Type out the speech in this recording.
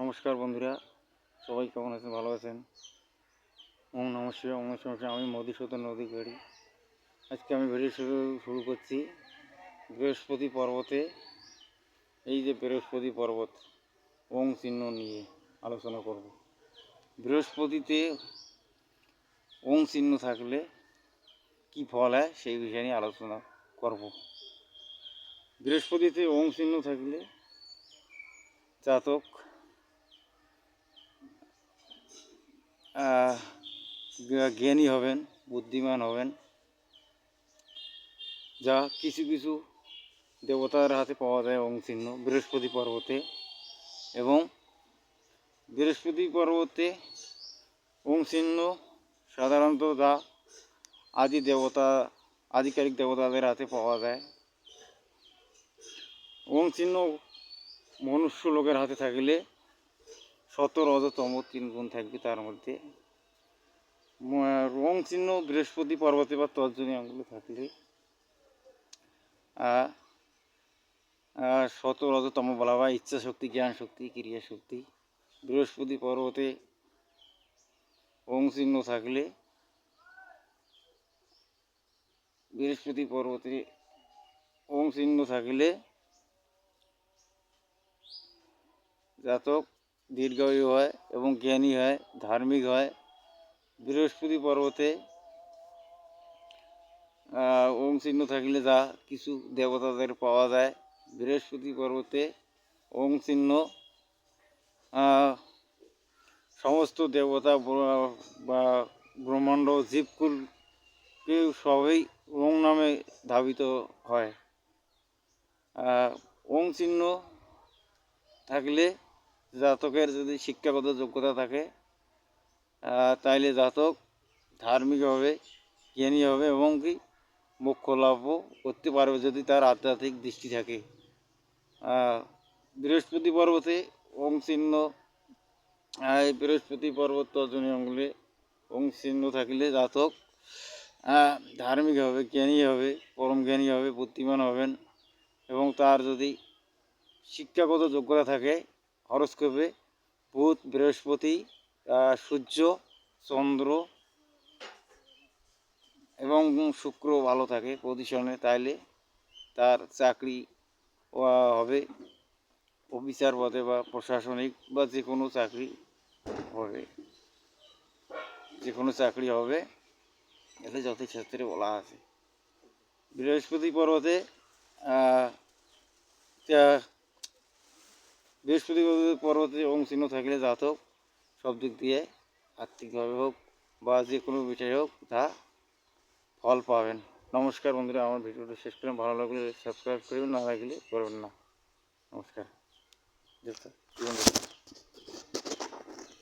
নমস্কার বন্ধুরা, সবাই কেমন আছেন? ভালো আছেন? ওম নমস্কার ওম নমস্কার আমি মধুসূদন অধিকারী আজকে আমি ভিডিও শুরু শুরু করছি বৃহস্পতি পর্বতে। এই যে বৃহস্পতি পর্বত ওং চিহ্ন নিয়ে আলোচনা করব। বৃহস্পতিতে ওং চিহ্ন থাকলে কি ফল হয় সেই বিষয় নিয়ে আলোচনা করব। বৃহস্পতিতে ওং চিহ্ন থাকলে জাতক জ্ঞানী হবেন, বুদ্ধিমান হবেন। যা কিছু কিছু দেবতার হাতে পাওয়া যায় চিহ্ন, বৃহস্পতি পর্বতে। এবং বৃহস্পতি পর্বতে চিহ্ন সাধারণত যা আদি দেবতা, আধিকারিক দেবতাদের হাতে পাওয়া যায়। চিহ্ন মনুষ্য লোকের হাতে থাকলে শত রজতম তিন গুণ থাকবে তার মধ্যে। রং চিহ্ন বৃহস্পতি পর্বতে বা তর্জনী আঙ্গুলে থাকলে। আহ, আহ, শত রজতম বলা হয় ইচ্ছা শক্তি জ্ঞান শক্তি ক্রিয়া শক্তি বৃহস্পতি পর্বতে ওং চিহ্ন থাকলে বৃহস্পতি পর্বতে ওং চিহ্ন থাকলে জাতক দীর্ঘায়ু হয় এবং জ্ঞানী হয়, ধার্মিক হয়। বৃহস্পতি পর্বতে ওম চিহ্ন থাকলে যা কিছু দেবতাদের পাওয়া যায়। বৃহস্পতি পর্বতে ওম চিহ্ন সমস্ত দেবতা বা ব্রহ্মাণ্ড, জীবকুল, কেউ সবই ওং নামে ধাবিত হয়। ওং চিহ্ন থাকলে জাতকের যদি শিক্ষাগত যোগ্যতা থাকে তাইলে জাতক ধার্মিক হবে জ্ঞানী হবে এবং কি মোক্ষ লাভও করতে পারবে যদি তার আধ্যাত্মিক দৃষ্টি থাকে। বৃহস্পতি পর্বতে ওং চিহ্ন বৃহস্পতি পর্বত তর্জনী অঙ্গুলে ওং চিহ্ন থাকলে জাতক ধার্মিক হবে জ্ঞানী হবে পরম জ্ঞানী হবে বুদ্ধিমান হবেন এবং তার যদি শিক্ষাগত যোগ্যতা থাকে হরস্কোপে বুধ, বৃহস্পতি সূর্য, চন্দ্র এবং শুক্র ভালো থাকে পজিশনে তাইলে তার চাকরি হবে অফিসার পদে বা প্রশাসনিক বা যে কোনো চাকরি হবে। যে কোনো চাকরি হবে এটা যথেচ্ছাত্রে বলা আছে। বৃহস্পতি পর্বতে বৃহস্পতি পর্বতে এবং চিহ্ন থাকলে জাতক সব দিক দিয়ে আর্থিকভাবে হোক বা যে কোনো বিষয় হোক, তা ফল পাবেন। নমস্কার বন্ধুরা, আমার ভিডিওটা শেষ করলাম। ভালো লাগলে সাবস্ক্রাইব করবেন, না লাগলে করবেন না। নমস্কার।